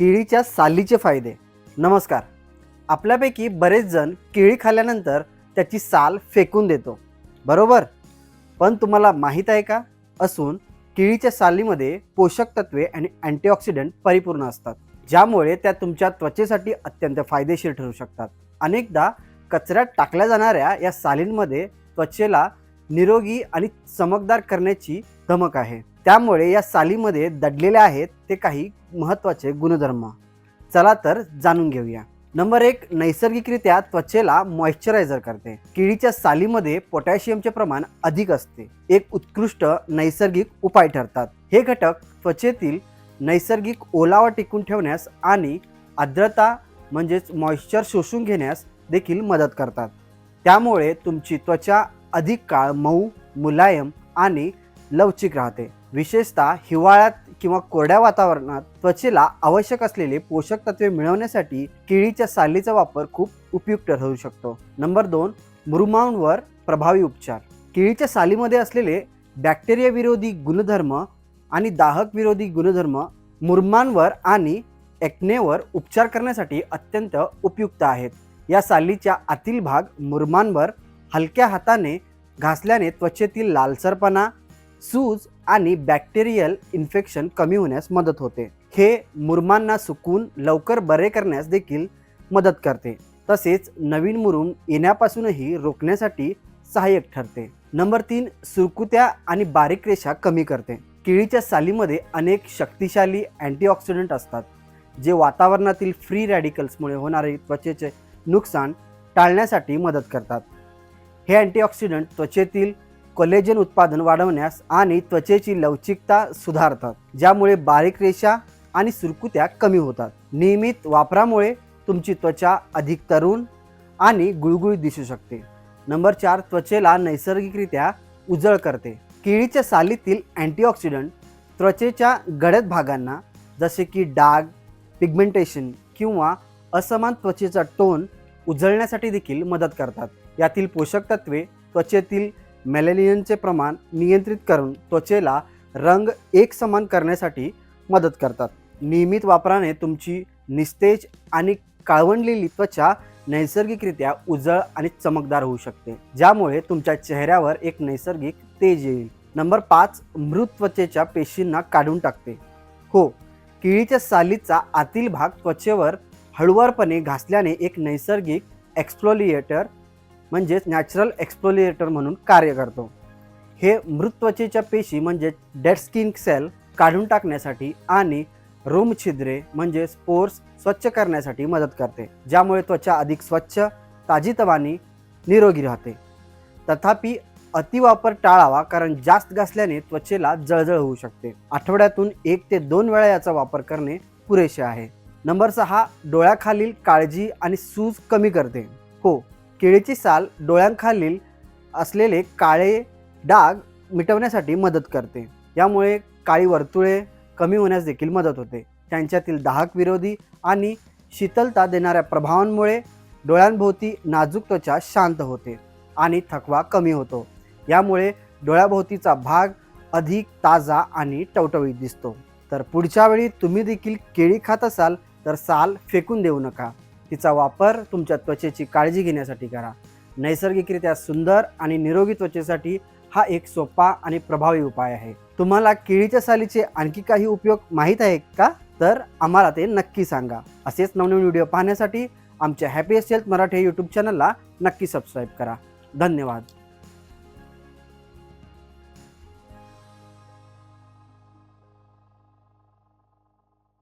केळीच्या सालीचे फायदे. नमस्कार. आपल्यापैकी बरेच जण केळी खाल्ल्यानंतर त्याची साल फेकून देतो. बरोबर? पण तुम्हाला माहीत आहे का? असून केळीच्या सालीमध्ये पोषक तत्वे आणि अँटीऑक्सिडंट परिपूर्ण असतात ज्यामुळे त्या तुमच्या त्वचेसाठी अत्यंत फायदेशीर ठरू शकतात. अनेकदा कचऱ्यात टाकल्या जाणाऱ्या या सालींमध्ये त्वचेला निरोगी आणि चमकदार करण्याची धमक आहे. त्यामुळे या सालीमध्ये दडलेले आहेत ते काही महत्त्वाचे गुणधर्म. चला तर जाणून घेऊया. नंबर एक नैसर्गिकरित्या त्वचेला मॉइश्चरायझर करते. केळीच्या सालीमध्ये पोटॅशियमचे प्रमाण अधिक असते. एक उत्कृष्ट नैसर्गिक उपाय ठरतात. हे घटक त्वचेतील नैसर्गिक ओलावा टिकून ठेवण्यास आणि आर्द्रता म्हणजेच मॉइश्चर शोषून घेण्यास देखील मदत करतात. त्यामुळे तुमची त्वचा अधिक काळ मऊ मुलायम आणि लवचिक राहते. विशेषतः हिवाळ्यात किंवा कोरड्या वातावरणात त्वचेला आवश्यक असलेले पोषक तत्वे मिळवण्यासाठी केळीच्या सालीचा वापर खूप उपयुक्त ठरू शकतो. नंबर दोन मुरुमांवर प्रभावी उपचार. केळीच्या सालीमध्ये असलेले बॅक्टेरिया विरोधी गुणधर्म आणि दाहक विरोधी गुणधर्म मुरमांवर आणि एक्नेवर उपचार करण्यासाठी अत्यंत उपयुक्त आहेत. या सालीच्या आतील भाग मुरमांवर हलक्या हाताने घासल्याने त्वचेतील लालसरपणा सूज आणि बॅक्टेरियल इन्फेक्शन कमी होण्यास मदत होते. हे मुरमांना सुकून लवकर बरे करण्यास देखील मदत करते. तसेच नवीन मुरुम येण्यापासूनही रोखण्यासाठी सहाय्यक ठरते. नंबर तीन सुरकुत्या आणि बारीक रेषा कमी करते. केळीच्या सालीमध्ये अनेक शक्तिशाली अँटीऑक्सिडंट असतात जे वातावरणातील फ्री रॅडिकल्समुळे होणारे त्वचेचे नुकसान टाळण्यासाठी मदत करतात. हे अँटीऑक्सिडंट त्वचेतील कोलेजन उत्पादन वाढवण्यास आणि त्वचेची लवचिकता सुधारतात ज्यामुळे बारीक रेषा आणि सुरकुत्या कमी होतात. नियमित वापरामुळे तुमची त्वचा अधिक तरुण आणि गुळगुळीत दिसू शकते. नंबर चार त्वचेला नैसर्गिकरित्या उजळ करते. केळीच्या सालीतील अँटीऑक्सिडंट त्वचेच्या गडद भागांना जसे की डाग पिगमेंटेशन किंवा असमान त्वचेचा टोन उजळण्यासाठी देखील मदत करतात. यातील पोषक तत्वे त्वचेतील मॅलेनियनचे प्रमाण नियंत्रित करून त्वचेला रंग एकसमान करण्यासाठी मदत करतात. नियमित वापराने तुमची निस्तेज आणि काळवंडलेली त्वचा नैसर्गिकरित्या उजळ आणि चमकदार होऊ शकते. ज्यामुळे तुमच्या चेहऱ्यावर एक नैसर्गिक तेज येईल. नंबर पाच मृत त्वचेच्या पेशींना काढून टाकते. हो केळीच्या सालीचा आतील भाग त्वचेवर हळुवारपणे घासल्याने एक नैसर्गिक एक्सप्लोलिएटर म्हणजेच नॅचरल एक्सप्लोलिएटर म्हणून कार्य करतो. हे मृत त्वचेच्या पेशी म्हणजे डेड स्किन सेल काढून टाकण्यासाठी आणि रोम छिद्रे म्हणजे स्पोर्स स्वच्छ करण्यासाठी मदत करते. ज्यामुळे त्वचा अधिक स्वच्छ ताजीतवानी निरोगी राहते. तथापि अतिवापर टाळावा कारण जास्त घासल्याने त्वचेला जळजळ होऊ शकते. आठवड्यातून एक ते दोन वेळा याचा वापर करणे पुरेसे आहे. नंबर सहा डोळ्याखालील काळजी आणि सूज कमी करते. हो केळीची साल डोळ्यांखालील असलेले काळे डाग मिटवण्यासाठी मदत करते. यामुळे काळी वर्तुळे कमी होण्यास देखील मदत होते. त्यांच्यातील दाहक विरोधी आणि शीतलता देणाऱ्या प्रभावांमुळे डोळ्यांभोवती नाजूक त्वचा शांत होते आणि थकवा कमी होतो. यामुळे डोळ्याभोवतीचा भाग अधिक ताजा आणि टवटवीत दिसतो. तर पुढच्या वेळी तुम्ही देखील केळी खात असाल तर साल फेकून देऊ नका. तिचा वापर तुमच्या त्वचेची काळजी घेण्यासाठी करा. नैसर्गिकरित्या सुंदर आणि निरोगी त्वचेसाठी हा एक सोपा आणि प्रभावी उपाय आहे. तुम्हाला केळीच्या सालीचे आणखी काही उपयोग माहीत आहे का? तर आम्हाला ते नक्की सांगा. असेच नवनवीन व्हिडिओ पाहण्यासाठी आमच्या हॅपीएस्ट हेल्थ मराठी यूट्यूब चॅनलला नक्की सबस्क्राईब करा. धन्यवाद.